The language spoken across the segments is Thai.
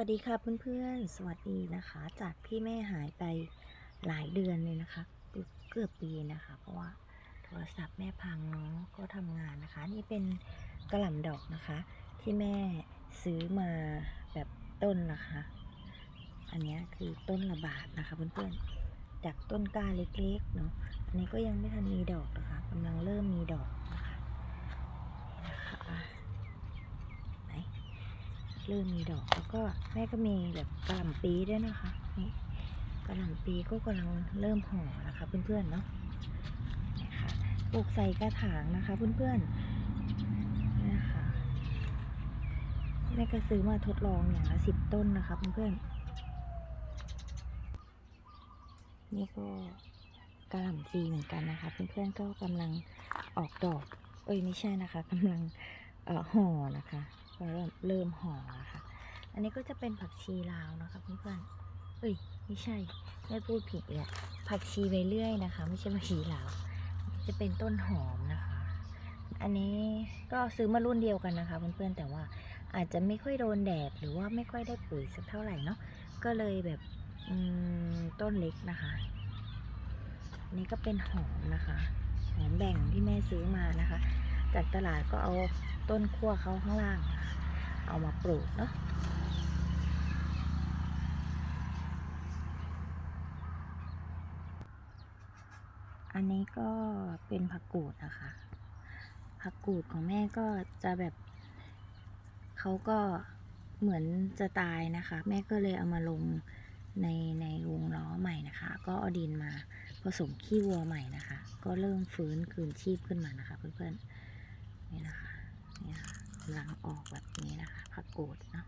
วัสดีค่ะเพื่อนๆ สวัสดีนะคะ จากที่แม่หายไปหลายเดือนเลยนะคะเกือบปีนะคะ เพราะว่าโทรศัพท์แม่พังเนาะก็ทำงานนะคะ นี่เป็นกระหล่ำดอกนะคะ ที่แม่ซื้อมาแบบต้นนะคะ อันนี้คือต้นละบาทนะคะเพื่อนๆจากต้นก้าเล็กๆเนาะอันนี้ก็ยังไม่ทันมีดอกนะคะกำลังเริ่มมีดอกนะคะนี่นะคะไหน เริ่มมีดอกแล้วก็แม่ก็มีแบบกระหล่ำปีด้วยนะคะนี่กระหล่ำปีก็กำลังเริ่มห่อนะคะ เพื่อนๆเนาะนี่ค่ะปลูกใส่กระถางนะคะ เพื่อนๆนี่นะคะแม่ก็ซื้อมาทดลองอย่างละสิบต้นนะคะ เพื่อนๆนี่ก็กระหล่ำปีเหมือนกันนะคะ เพื่อนๆก็กำลังออกดอก เอ้ยไม่ใช่นะคะกำลังห่อนะคะ เริ่มเริ่มห่อแล้วค่ะ อันนี้ก็จะเป็นผักชีลาวนะคะเพื่อนๆเอ้ยไม่ใช่ไม่พูดผิดเลยผักชีใบเลื่อยนะคะ ไม่ใช่ผักชีลาว จะเป็นต้นหอมนะคะ อันนี้ก็ซื้อมารุ่นเดียวกันนะคะ เพื่อนๆแต่ว่าอาจจะไม่ค่อยโดนแดดหรือว่าไม่ค่อยได้ปุ๋ยสักเท่าไหร่เนาะก็เลยแบบอืต้นเล็กนะคะนนี้ก็เป็นหอมนะคะ หอมแบ่งที่แม่ซื้อมานะคะ จากตลาดก็เอา ต้นขั้วเขาข้างล่าง เอามาปลูกเนาะอันนี้ก็เป็นผักกูดนะคะ ผักกูดของแม่ก็จะแบบเขาก็เหมือนจะตายนะคะ แม่ก็เลยเอามาลงในในวงล้อใหม่นะคะ ก็เอาดินมาผสมขี้วัวใหม่นะคะ ก็เริ่มฟื้นคืนชีพขึ้นมานะคะเพื่อนๆ นะคะกำลังออกแบบนี้นะคะผักกูดเนาะ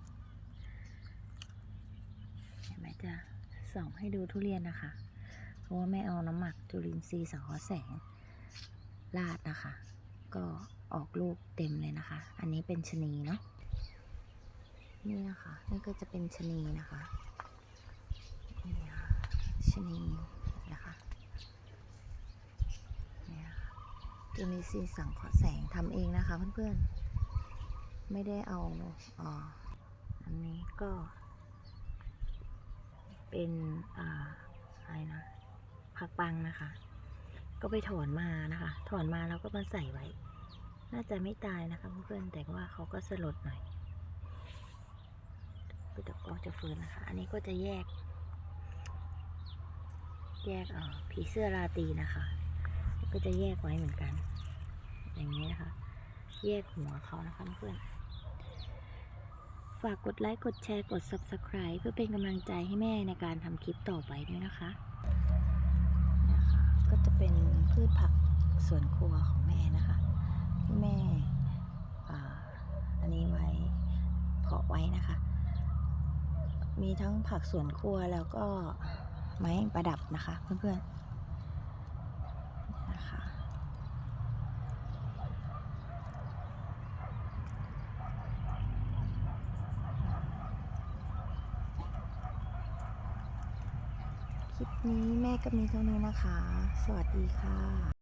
เห็นไหมจะส่องให้ดูทุเรียนนะคะ เพราะว่าแม่เอาน้ำหมักจุลินทรีย์สังเคราะห์แสงราดนะคะ ก็ออกลูกเต็มเลยนะคะ อันนี้เป็นชะนีเนาะนี่นะคะนี่ก็จะเป็นชะนีนะคะชะนีนะคะนี่นะคะจุลินทรีย์สังเคราะห์แสงทำเองนะคะเพื่อนๆ ไม่ได้เอาอ่าอันนี้ก็ เป็นอ่าอะไรนะผักปังนะคะ ก็ไปถอนมานะคะ ถอนมาแล้วก็มาใส่ไว้ น่าจะไม่ตายนะคะเพื่อนๆแต่ว่าเขาก็สลดหน่อยก็จะก็จะฟื้นนะคะ อันนี้ก็จะแยก แยกอ่อผีเสื้อราตีนะคะ ก็จะแยกไว้เหมือนกัน อย่างนี้นะคะ แยกหัวเขานะคะเพื่อน ฝากกดไลค์ กดแชร์ กด Subscribe เพื่อเป็นกำลังใจให้แม่ในการทำคลิปต่อไปด้วยนะคะนะคะ ก็จะเป็นพืชผักสวนครัวของแม่นะคะที่แม่อ,อันนี้ไว้เพาะไว้นะคะ มีทั้งผักสวนครัวแล้วก็ไม้ประดับนะคะเพื่อนๆ คลิปนี้แม่ก็มีเท่านี้นะคะ สวัสดีค่ะ